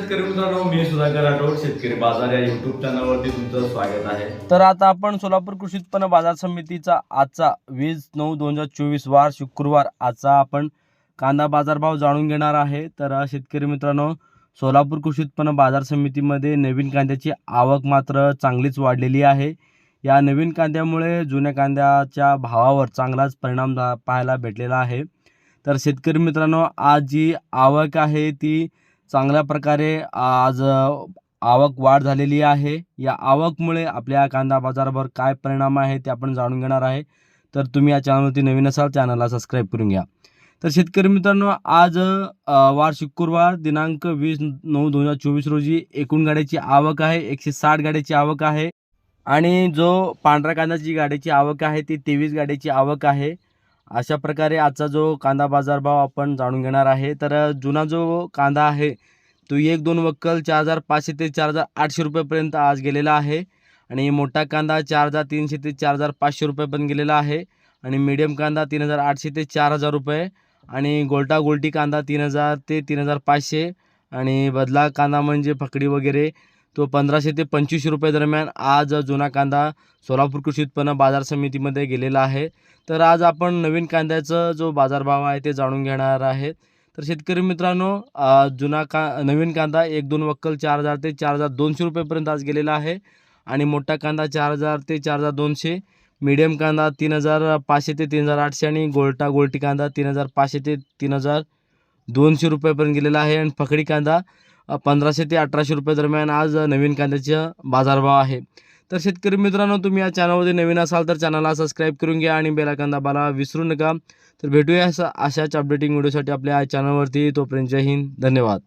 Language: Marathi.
शंकर राठोड शेतकरी बाजार या युट्यूब चॅनलवरती तुमचं स्वागत आहे. तर आता आपण सोलापूर कृषी उत्पन्न बाजार समितीचा आजचा वीस नऊ दोन हजार चोवीस वार शुक्रवार आजचा आपण कांदा बाजारभाव जाणून घेणार आहे. तर शेतकरी मित्रांनो सोलापूर कृषी उत्पन्न बाजार समितीमध्ये नवीन कांद्याची आवक मात्र चांगलीच वाढलेली आहे. या नवीन कांद्यामुळे जुन्या कांद्याच्या भावावर चांगलाच परिणाम झा- पाहायला भेटलेला आहे. तर शेतकरी मित्रांनो आज जी आवक आहे ती चांगल्या प्रकारे आज आवक वाढ झालेली आहे. या आवकमुळे आपल्या कांदा बाजारावर काय परिणाम आहे ते आपण जाणून घेणार आहे. तर तुम्ही या चॅनलवरती नवीन असाल चॅनलला सबस्क्राईब करून घ्या. तर शेतकरी मित्रांनो आज वार शुक्रवार दिनांक वीस नऊ दोन हजार चोवीस रोजी एकूण गाड्याची आवक आहे एकशे साठ गाड्याची आवक आहे. आणि जो पांढऱ्या कांद्याची गाड्याची आवक आहे ती तेवीस गाड्याची आवक आहे. अशा प्रकारे आजचा जो कांदा बाजारभाव आपण जाणून घेणार आहे तर जुना जो कांदा आहे तो एक दोन वक्कल चार हजार पाचशे ते चार हजार आठशे रुपयेपर्यंत आज गेलेला आहे आणि मोठा कांदा चार हजार तीनशे ते चार हजार पाचशे रुपयेपर्यंत गेलेला आहे आणि मीडियम कांदा तीन हजार आठशे ते चार हजार रुपये आणि गोलटा गोलटी कांदा तीन हजार ते तीन हजार पाचशे आणि बदला कांदा म्हणजे फकडी वगैरे तो पंधराशे ते पंचवीसशे रुपये दरम्यान आज जुना कांदा सोलापूर कृषी उत्पन्न बाजार समितीमध्ये गेलेला आहे. तर आज आपण नवीन कांद्याचं जो बाजारभाव आहे ते जाणून घेणार आहेत तर शेतकरी मित्रांनो जुना का नवीन कांदा एक दोन वक्कल चार हजार ते चार हजार दोनशे रुपयेपर्यंत आज गेलेला आहे. आणि मोठा कांदा चार हजार ते चार हजार दोनशे मीडियम कांदा तीन हजार पाचशे ते तीन हजार आठशे आणि गोलटा गोलटी कांदा तीन हजार पाचशे ते तीन हजार दोनशे रुपयेपर्यंत गेलेला आहे. आणि फकडी कांदा पंधराशे ते अठराशे रुपये दरम्यान आज नवीन कांद्याचा बाजारभाव आहे. तर शेतकरी मित्रांनो तुम्ही या चॅनलमध्ये नवीन असाल तर चॅनलला सबस्क्राईब करून घ्या आणि बेलाकांदा आयकॉन विसरू नका. तर भेटूया असं अशाच अपडेटिंग व्हिडिओसाठी आपल्या चॅनलवरती तोपर्यंत जय हिंद. धन्यवाद.